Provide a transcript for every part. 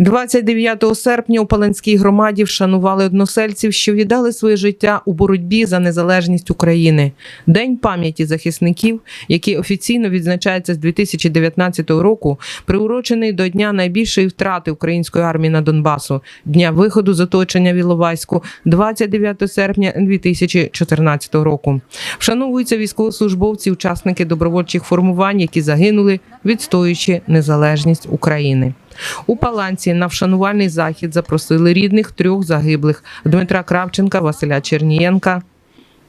29 серпня у Паланській громаді вшанували односельців, що віддали своє життя у боротьбі за незалежність України. День пам'яті захисників, який офіційно відзначається з 2019 року, приурочений до дня найбільшої втрати української армії на Донбасу, дня виходу з оточення в Іловайську, 29 серпня 2014 року. Вшановуються військовослужбовці, учасники добровольчих формувань, які загинули, відстоюючи незалежність України. У Паланці на вшанувальний захід запросили рідних трьох загиблих Дмитра Кравченка, Василя Чернієнка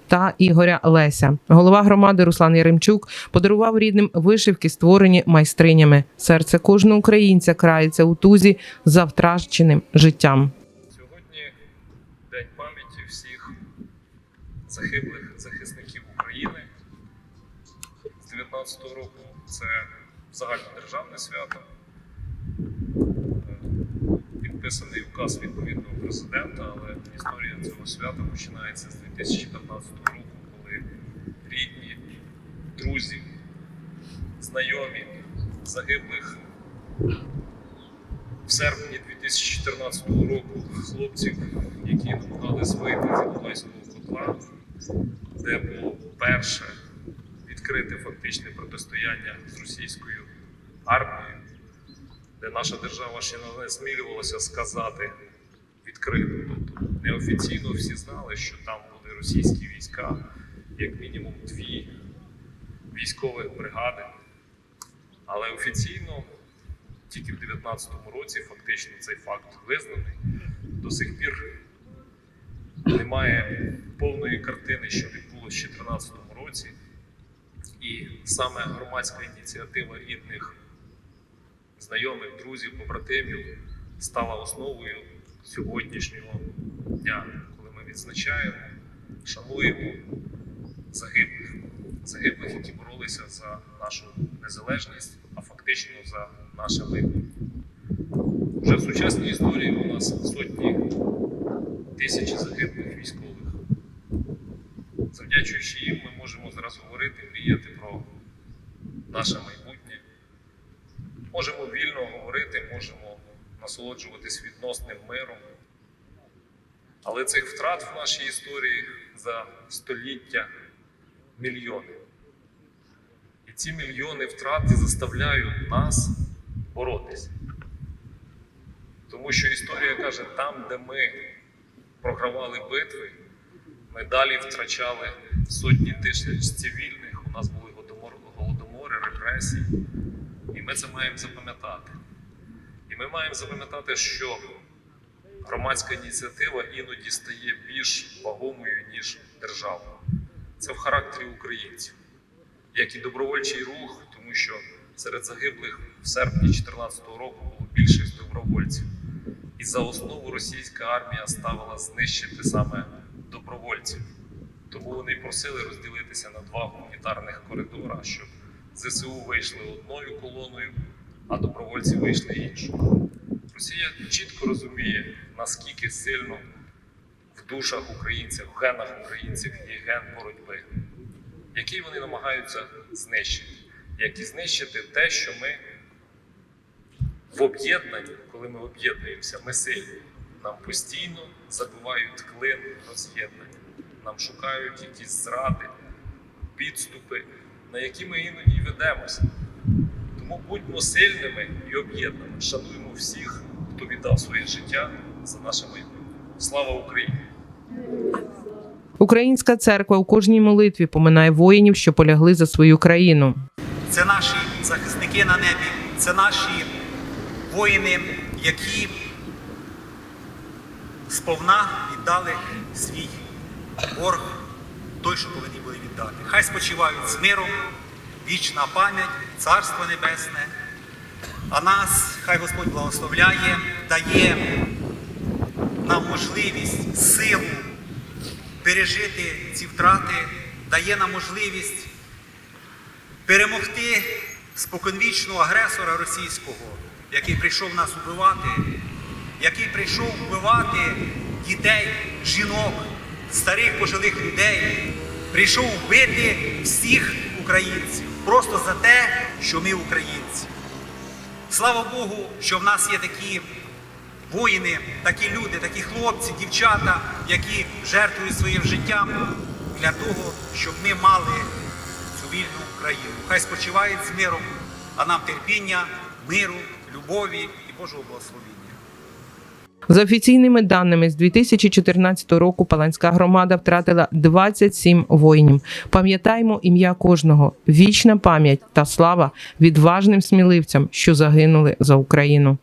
та Ігоря Леся. Голова громади Руслан Яремчук подарував рідним вишивки, створені майстринями. Серце кожного українця крається у тузі за втраченим життям. Сьогодні День пам'яті всіх загиблих захисників України з 19-го року. Це загальнодержавне свято. Е, Підписаний указ відповідного президента, але історія цього свята починається з 2015 року, коли рідні, друзі, знайомі загиблих в серпні 2014 року хлопців, які намагались вийти з Іловайського котла, де було перше відкрите фактичне протистояння з російською армією, де наша держава ще не насмілювалася сказати відкрито. Тобто неофіційно всі знали, що там були російські війська, як мінімум дві військових бригади. Але офіційно тільки в 2019 році фактично цей факт визнаний. До сих пір немає повної картини, що відбулося в 2014 році. І саме громадська ініціатива рідних, знайомих, друзів, побратимів стала основою сьогоднішнього дня, коли ми відзначаємо, шануємо загиблих, загиблих, які боролися за нашу незалежність, а фактично за наше майбутнє. Вже в сучасній історії у нас сотні тисячі загиблих військових. Завдячуючи їм, можемо зараз говорити, мріяти про наше майбутнє. Можемо вільно говорити, можемо насолоджуватись відносним миром. Але цих втрат в нашій історії за століття мільйони. І ці мільйони втрат заставляють нас боротися. Тому що історія каже, там, де ми програвали битви, ми далі втрачали сотні тисяч цивільних, у нас були голодомори, репресії. І ми це маємо запам'ятати. І ми маємо запам'ятати, що громадська ініціатива іноді стає більш вагомою, ніж держава. Це в характері українців, як і добровольчий рух, тому що серед загиблих в серпні 2014 року було більшість добровольців. І за основу російська армія ставила знищити саме добровольців. Тому вони просили розділитися на два гуманітарних коридора, щоб ЗСУ вийшли одною колоною, а добровольці вийшли іншою. Росія чітко розуміє, наскільки сильно в душах українців, в генах українців є ген боротьби, який вони намагаються знищити, як і знищити те, що ми в об'єднанні, коли ми об'єднуємося, ми сильні. Нам постійно забивають клин роз'єднання. Нам шукають якісь зради, підступи, на які ми іноді ведемося. Тому будьмо сильними і об'єднаними. Шануємо всіх, хто віддав своє життя за наше майбутнє. Слава Україні! Українська церква у кожній молитві поминає воїнів, що полягли за свою країну. Це наші захисники на небі, це наші воїни, які сповна віддали свій борг, той, що повинні були віддати. Хай спочивають з миром, вічна пам'ять, царство небесне. А нас, хай Господь благословляє, дає нам можливість, силу пережити ці втрати, дає нам можливість перемогти споконвічного агресора російського, який прийшов нас убивати, який прийшов вбивати дітей, жінок, старих пожилих людей, прийшов вбити всіх українців просто за те, що ми українці. Слава Богу, що в нас є такі воїни, такі люди, такі хлопці, дівчата, які жертвують своїм життям для того, щоб ми мали цю вільну країну. Хай спочивають з миром, а нам терпіння, миру, любові і Божого благословення. За офіційними даними, з 2014 року Паланська громада втратила 27 воїнів. Пам'ятаємо ім'я кожного, вічна пам'ять та слава відважним сміливцям, що загинули за Україну.